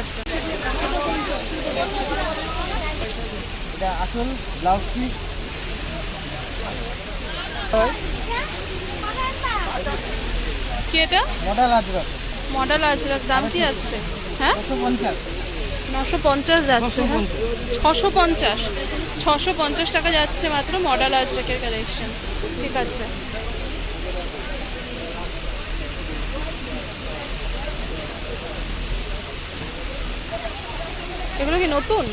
আছে। এটা আসল ব্লাউজ পিস কি এটা? মডেল আজরক মডেল আছে দাম কি আছে? হ্যাঁ? নশো পঞ্চাশ। যাচ্ছে হ্যাঁ? ছশো পঞ্চাশ। ছশো পঞ্চাশ টাকা যাচ্ছে মাত্র মডেল আজরাকের কালেকশন ঠিক আছে। এগুলো কি নতুন?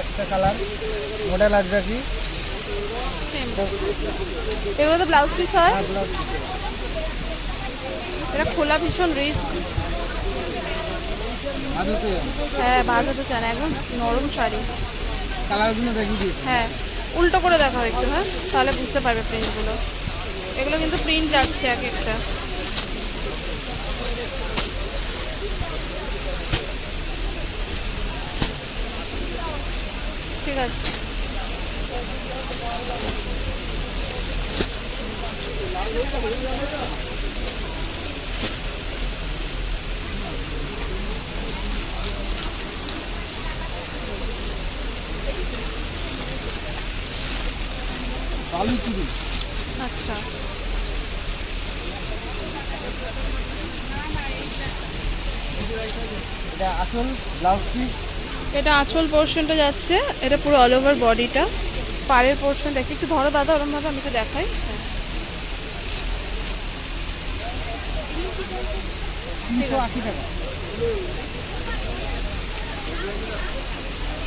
একটা কালার। Model আজরাকি Same. এগুলো তো ব্লাউজ পিস হয় এটা খোলা ভীষণ রিস্ক হ্যাঁ বাজাতে চান একদম নরম শাড়ি। কালারগুলো দেখিয়ে দিয়েছি হ্যাঁ উল্টো করে দেখাও একটু হ্যাঁ তাহলে বুঝতে পারবে প্রিন্টগুলো। এগুলো কিন্তু প্রিন্ট যাচ্ছে এক একটা। ঠিক আছে। বালু চুড়ি আচ্ছা। এটা আসল ব্লাউজ পিস এটা আঁচল পোর্শনটা যাচ্ছে এটা পুরো অল ওভার বডিটা পাড়ের পোর্শনটা একটু একটু ধরো দাদা ওরমভাবে আমি তো দেখাই।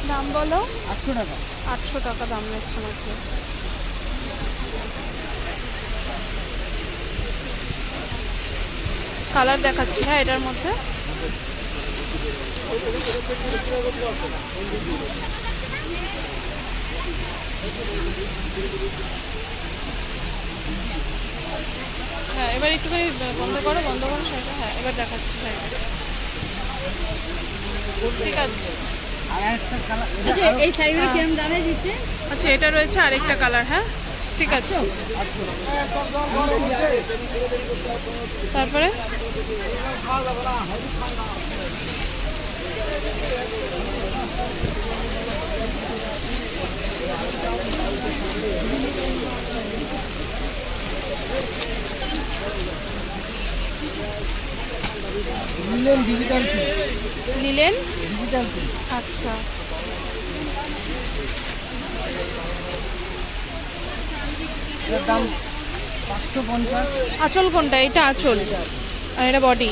দাম বলো? আটশো টাকা। আটশো টাকা দাম নিচ্ছে মাত্র কালার দেখাচ্ছি হ্যাঁ এটার মধ্যে। হ্যাঁ এবার একটুখানি বন্ধ করো বন্ধ করো শাড়িটা হ্যাঁ এবার দেখাচ্ছি শাড়িটা ঠিক আছে। আচ্ছা আচ্ছা এটা রয়েছে আরেকটা কালার হ্যাঁ। ঠিক আছে। তারপরে? নিলেন ডিজিটাল নিলেন? ডিজিটাল আচ্ছা। এটার দাম পাঁচশো পঞ্চাশ। আঁচল কোনটা? এটা আঁচল। আর এটা বডি।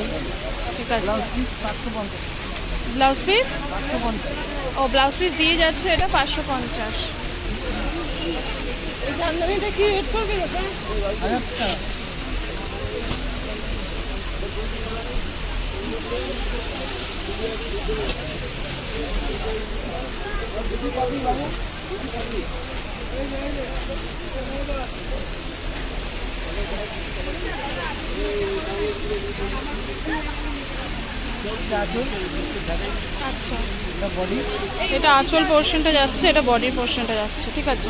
ঠিক আছে। ব্লাউজ পিস পাঁচশো পঞ্চাশ। Blouse piece? পাঁচশো পঞ্চাশ। ও ব্লাউজ পিস দিয়ে যাচ্ছে এটা পাঁচশো পঞ্চাশ। জামদানিটা কি রেট দাদা আচ্ছা এটা বডি এটা আঁচল পোর্শনটা যাচ্ছে এটা বডির পোর্শনটা যাচ্ছে ঠিক আছে?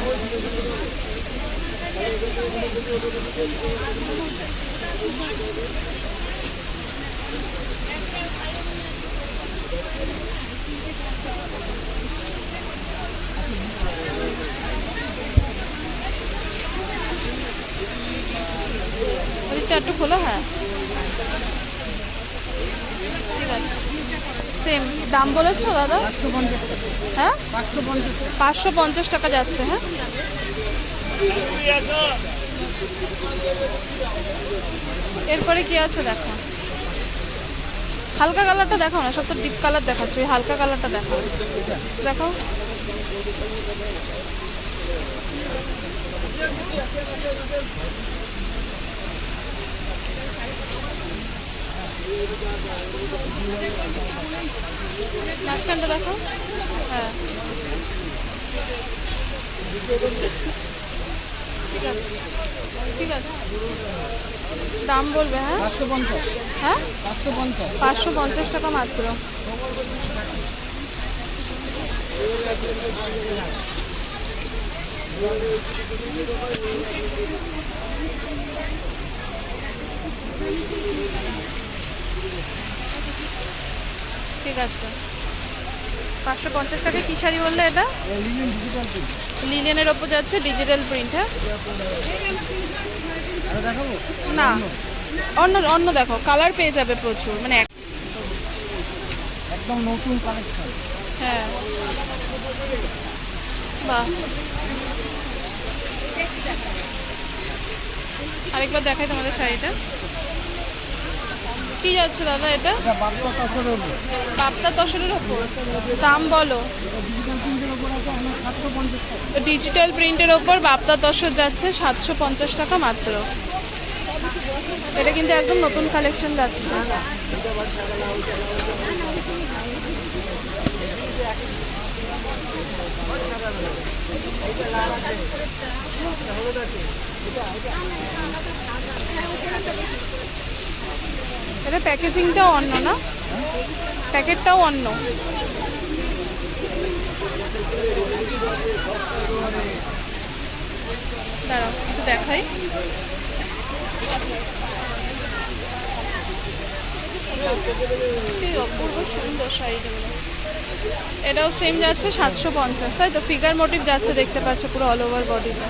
ওদিকটা একটু খোলো হ্যাঁ। ঠিক আছে। সেম দাম বলেছ দাদা? হ্যাঁ? পাঁচশো পঞ্চাশ টাকা যাচ্ছে হ্যাঁ? এরপরে কি আছে দেখো? হালকা কালারটা দেখো না, সব তো ডিপ কালার দেখাচ্ছে, ওই হালকা কালারটা দেখো দেখো মাঝখানটা দেখো হ্যাঁ। ঠিক আছে। ঠিক আছে। দাম বলবে হ্যাঁ? পাঁচশো পঞ্চাশ হ্যাঁ? পাঁচশো পঞ্চাশ পাঁচশো পঞ্চাশ টাকা মাত্র। ঠিক আছে। পাঁচশো পঞ্চাশ টাকা কী শাড়ি বললে এটা? লিলিয়ান লিলেনের ওপর যাচ্ছে ডিজিটাল প্রিন্ট হ্যাঁ? না, অন্য অন্য দেখো কালার পেয়ে যাবে প্রচুর মানে একদম নতুন কালেকশন হ্যাঁ। বাহ। আরেকবার দেখাই তোমাদের শাড়িটা। কি যাচ্ছে দাদা এটা? পাপ্তা তসরের ওপর দাম বলো। প্রিন্টের ডিজিটাল প্রিন্টের ওপর বাপ্তা তসর যাচ্ছে সাতশো পঞ্চাশ টাকা মাত্র। এটা কিন্তু একদম নতুন কালেকশন যাচ্ছে। এটা প্যাকেজিংটাও অন্য না? প্যাকেটটাও অন্য। দাঁড়াও, একটু দেখাই। অপূর্ব সুন্দর শাড়িগুলো এটাও সেম যাচ্ছে সাতশো পঞ্চাশ। তাই তো ফিগার মোটিভ যাচ্ছে, দেখতে পাচ্ছ পুরো অল ওভার বডিতে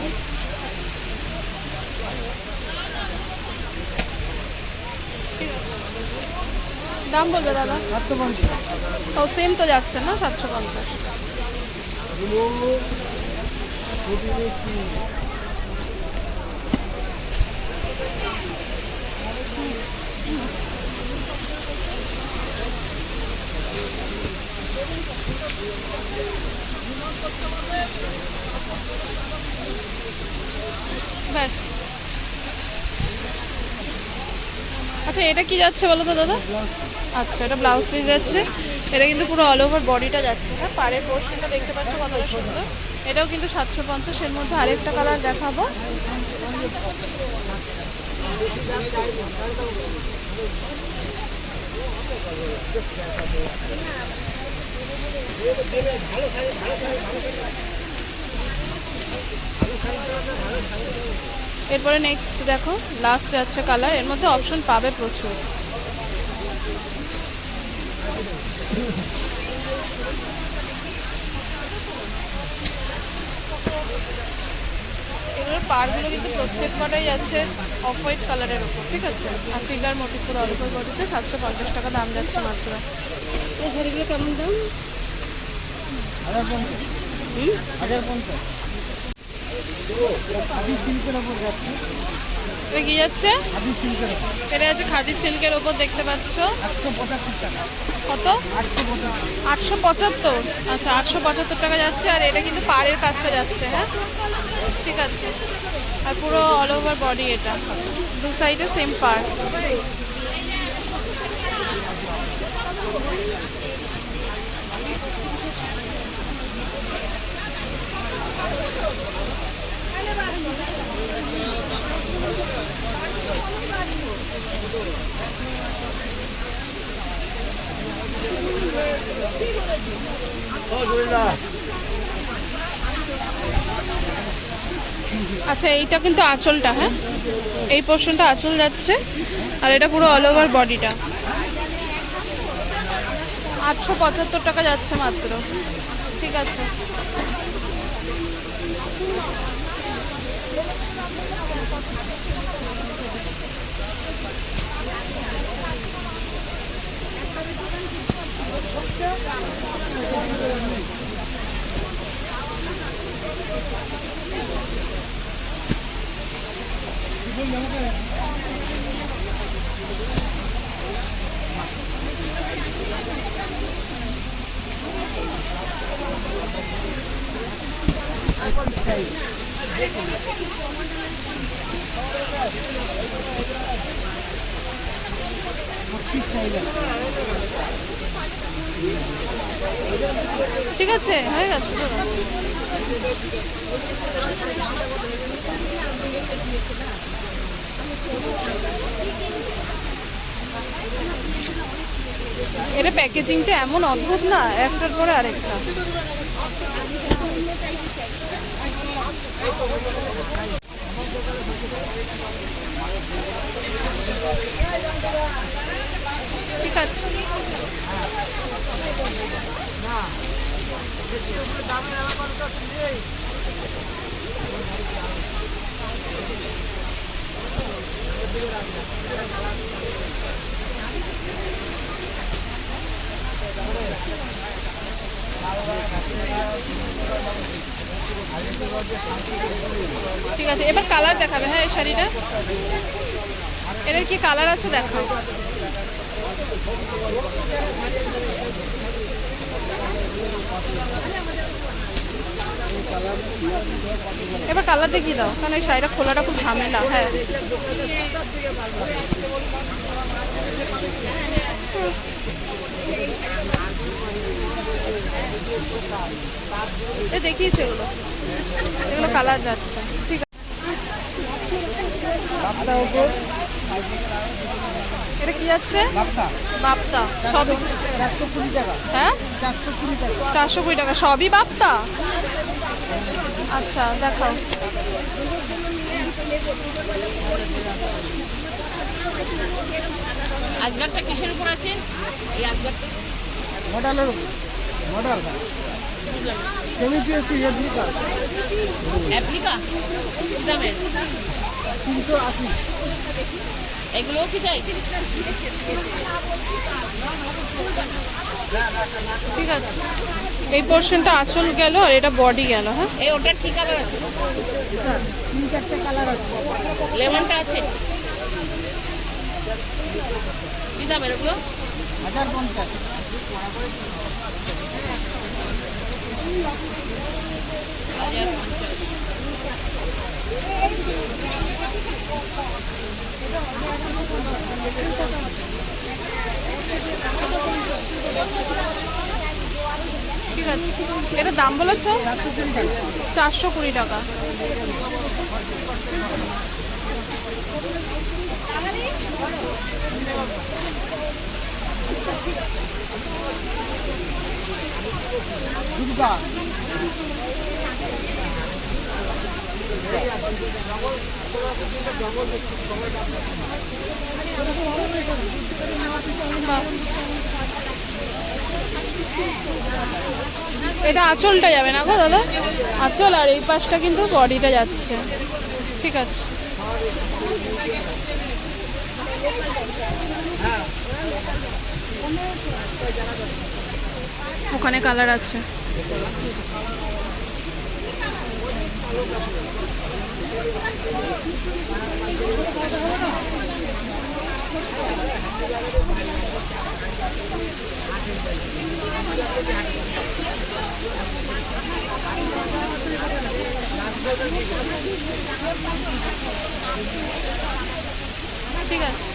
ঠিক দাম বলবে দাদা? সাতশো পঞ্চাশ ও সেম তো যাচ্ছে না, সাতশো পঞ্চাশ। ব্যাস। আচ্ছা এটা কি যাচ্ছে বলো তো দাদা? আচ্ছা এটা ব্লাউজ পিস যাচ্ছে। এটা কিন্তু পুরো অল ওভার বডিটা যাচ্ছে হ্যাঁ পাড়ের পোর্শনটা দেখতে পাচ্ছ কতটা সুন্দর। এটাও কিন্তু সাতশো পঞ্চাশ, এর মধ্যে আরেকটা কালার দেখাবো। এরপরে নেক্সট দেখো লাস্ট যাচ্ছে কালারের মধ্যে অপশন পাবে প্রচুর। এগুলোর পারগুলো কিন্তু প্রত্যেক কটাই যাচ্ছে অফ হোয়াইট কালারের ওপর ঠিক আছে? আর ফিগার মোটিভ পুরো অল্প বডিতে সাতশো পঞ্চাশ টাকা দাম যাচ্ছে মাত্র। এই শাড়িগুলো কেমন দাম? হাজার পঞ্চাশ। হাজার পঞ্চাশ ওপর যাচ্ছে। এটা কি খাদি সিল্কের ওপর দেখতে পাচ্ছ। কত? আটশো পঁচাত্তর। আচ্ছা আটশো পঁচাত্তর টাকা যাচ্ছে আর এটা কিন্তু পাড়ের কাজটা যাচ্ছে হ্যাঁ? ঠিক আছে। আর পুরো অল ওভার বডি এটা। দু সাইডে সেম পার এইটা কিন্তু আঁচলটা হ্যাঁ? এই পোর্শনটা আঁচল যাচ্ছে, আর এটা পুরো অল ওভার বডিটা আটশো পঁচাত্তর টাকা যাচ্ছে মাত্র। ঠিক আছে। ঠিক আছে হয়ে গেছে তো এটা প্যাকেজিংটা এমন অদ্ভুত না একটার পরে আরেকটা। ঠিক আছে। ঠিক আছে, এবার কালার দেখাবে হ্যাঁ এই শাড়িটা? এটার কি কালার আছে দেখাও। এবার কালার দেখিয়ে দাও, কারণ এই শাড়িটা খোলাটা খুব ঝামেলা হ্যাঁ। দেখিয়েছে এগুলো। এগুলো কালার যাচ্ছে, ঠিক বাপ্তা ওপর এটা কি যাচ্ছে? বাপ্তা। বাপ্তা। সবই চারশো কুড়ি টাকা। হ্যাঁ? চারশো কুড়ি টাকা। চারশো কুড়ি টাকা। সবই বাপ্তা? আচ্ছা দেখাও। আজগারটা কিসের উপর আছে? এই আজগারটা। মডেলের উপর। মডেল। সেমি পিএসসি রেপ্লিকা অ্যাপ্লিকা? দামের? তিনশো আশি এগুলোও কি চাই ঠিক আছে। এই পোর্শনটা আঁচল গেল আর এটা বডি গেল হ্যাঁ? এই ওটার কি কালার আছে? তিন চারটে কালার আছে? লেমনটা আছে কি হাজার পঞ্চাশ হাজার পঞ্চাশ ঠিক আছে এটা দাম বলেছ চারশো কুড়ি টাকা দুর্গা। এটা আঁচলটা যাবে না গো দাদা? আঁচল আর এই পাশটা কিন্তু বডিটা যাচ্ছে। ঠিক আছে। ওখানে কালার আছে। ঠিক আছে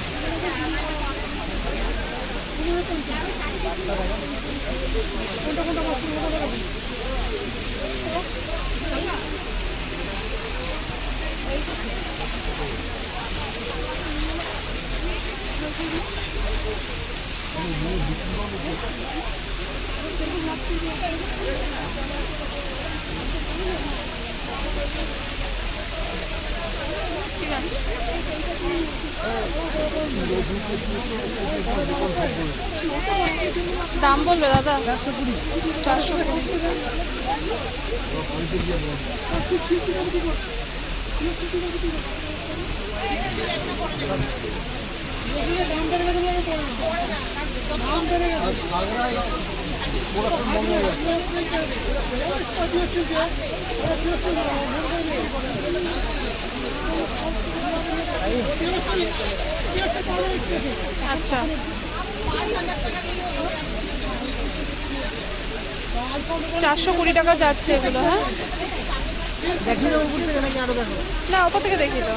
দাম বলবে দাদা? চারশো কুড়ি। চারশো আচ্ছা। চারশো কুড়ি টাকা যাচ্ছে এগুলো হ্যাঁ? না, ওপর থেকে দেখি তো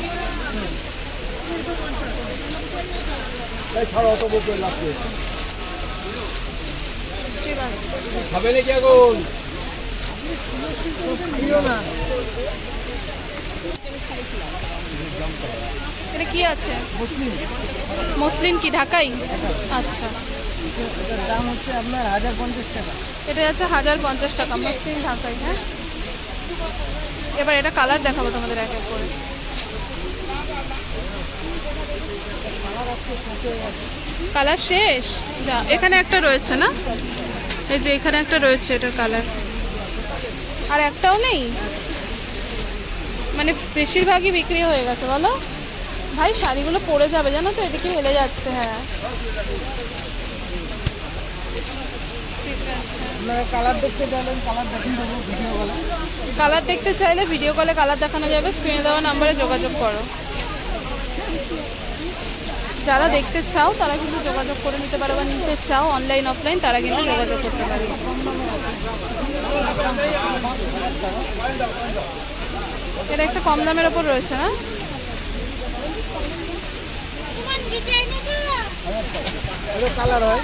এটা কি আছে? মসলিন কি, ঢাকাই? আচ্ছা। দাম হচ্ছে আপনার হাজার পঞ্চাশ টাকা এটা যাচ্ছে হাজার পঞ্চাশ টাকা। মসলিন ঢাকাই হ্যাঁ? এবার এটা কালার দেখাবো তোমাদের এক এক করে। কালার শেষ? যা, এখানে একটা রয়েছে না? এই যে এখানে একটা রয়েছে এটার কালার আর একটাও নেই? মানে বেশিরভাগই বিক্রি হয়ে গেছে, বলো। ভাই, শাড়িগুলো পরে যাবে, জানো তো? এদিকে হেলে যাচ্ছে হ্যাঁ। আপনারা কালার দেখতে চাইলেন কালার দেখিয়ে দেবো ভিডিও বলে কালার দেখতে চাইলে ভিডিও কলে কালার দেখানো যাবে স্ক্রিনে দেওয়া নাম্বারে যোগাযোগ করো। যারা দেখতে চাও তারা কিন্তু যোগাযোগ করে নিতে পারো বা নিতে চাও অনলাইন অফলাইন তারা কিন্তু যোগাযোগ করতে পারে। এটা একটা কম দামের ওপর রয়েছে না? কালার হয়।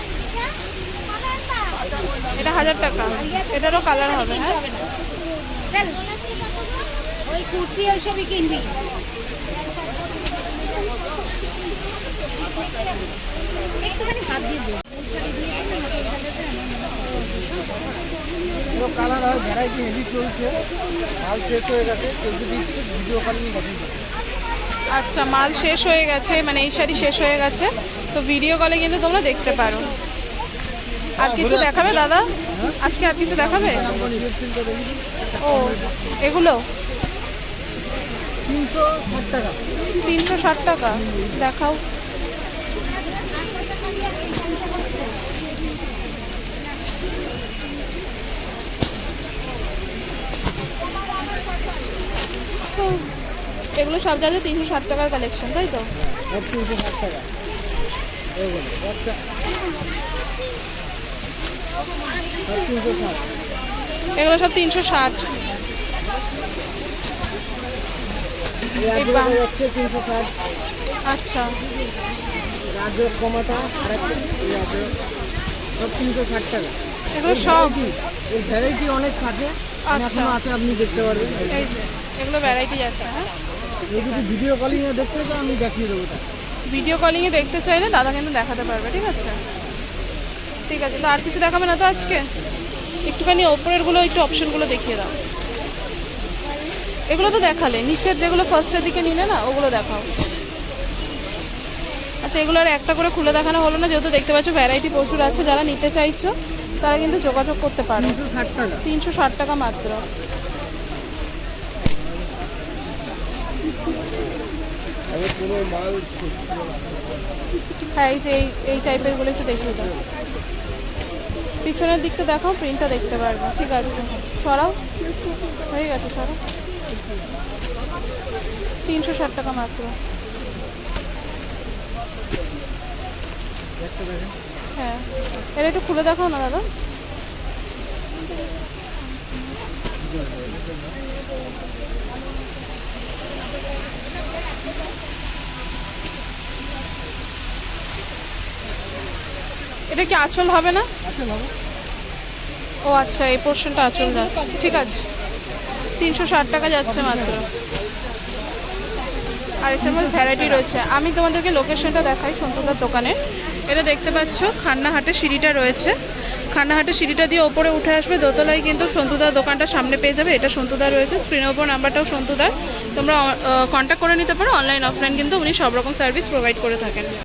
এটা হাজার টাকা। এটারও কালার হবে হ্যাঁ? ওই কুর্তি ওইসবই কিনবি। একটুখানি হাত দিয়ে দে। কালার ভ্যারাইটি হেভি চলছে মাল শেষ গেছে কেউ যদি ইচ্ছে ভিডিও কলিং আচ্ছা মাল শেষ হয়ে গেছে মানে এই শাড়ি শেষ হয়ে গেছে তো ভিডিও কলে কিন্তু তোমরা দেখতে পারো। আর কিছু দেখাবে, দাদা? আজকে আর কিছু দেখাবে? ও, এগুলো? তিনশো ষাট টাকা। দেখাও। এগুলো সব জায়গায় তিনশো ষাট টাকার কালেকশন তাই তো? তিনশো ষাট টাকা এগুলো সব তিনশো ষাট। আচ্ছা রাজ্য কমাটা আর একটা এই সব তিনশো ষাট টাকা এগুলো সব। ভ্যারাইটি অনেক থাকে। এখনও আছে আপনি দেখতে পারবেন এই যে এগুলো ভ্যারাইটি যাচ্ছে হ্যাঁ? যদি ভিডিও কলিংয়ে দেখতে চাই আমি দেখিয়ে দেবো। ভিডিও কলিংয়ে দেখতে চাইলে দাদা কিন্তু দেখাতে পারবে ঠিক আছে? ঠিক আছে, তো আর কিছু দেখাবে না তো আজকে? একটুখানি ওপরেরগুলো, একটু অপশনগুলো দেখিয়ে দাও। এগুলো তো দেখালে, নিচের যেগুলো ফার্স্টের দিকে নিলে না, ওগুলো দেখাও। আচ্ছা এগুলো আর একটা করে খুলে দেখানো হলো না, যেহেতু দেখতে পাচ্ছ ভ্যারাইটি প্রচুর আছে, যারা নিতে চাইছো, তারা কিন্তু যোগাযোগ করতে পারো। তিনশো ষাট টাকা মাত্র। হ্যাঁ এই যে, এই টাইপেরগুলো একটু দেখিয়ে দাও। পিছনের দিকটা দেখাও প্রিন্টটা দেখতে পারব। ঠিক আছে। সরাও। হয়ে গেছে, সরাও। তিনশো ষাট টাকা মাত্র। হ্যাঁ। এটা একটু খুলে দেখাও না, দাদা। এটা কি আঁচল হবে না? ও আচ্ছা এই পোর্শনটা আঁচল যাচ্ছে। ঠিক আছে। তিনশো ষাট টাকা যাচ্ছে মাত্র। আর এটার মধ্যে ভ্যারাইটি রয়েছে। আমি তোমাদেরকে লোকেশনটা দেখাই সন্তুদার দোকানে এটা দেখতে পাচ্ছ খান্নাহাটে সিঁড়িটা রয়েছে। খান্নাহাটে সিঁড়িটা দিয়ে ওপরে উঠে আসবে দোতলায় কিন্তু সন্তুদার দোকানটা সামনে পেয়ে যাবে। এটা সন্তুদার রয়েছে। স্ক্রিনের ওপর নাম্বারটাও সন্তুদার তোমরা কন্ট্যাক্ট করে নিতে পারো। অনলাইন অফলাইন কিন্তু উনি সব রকম সার্ভিস প্রোভাইড করে থাকেন।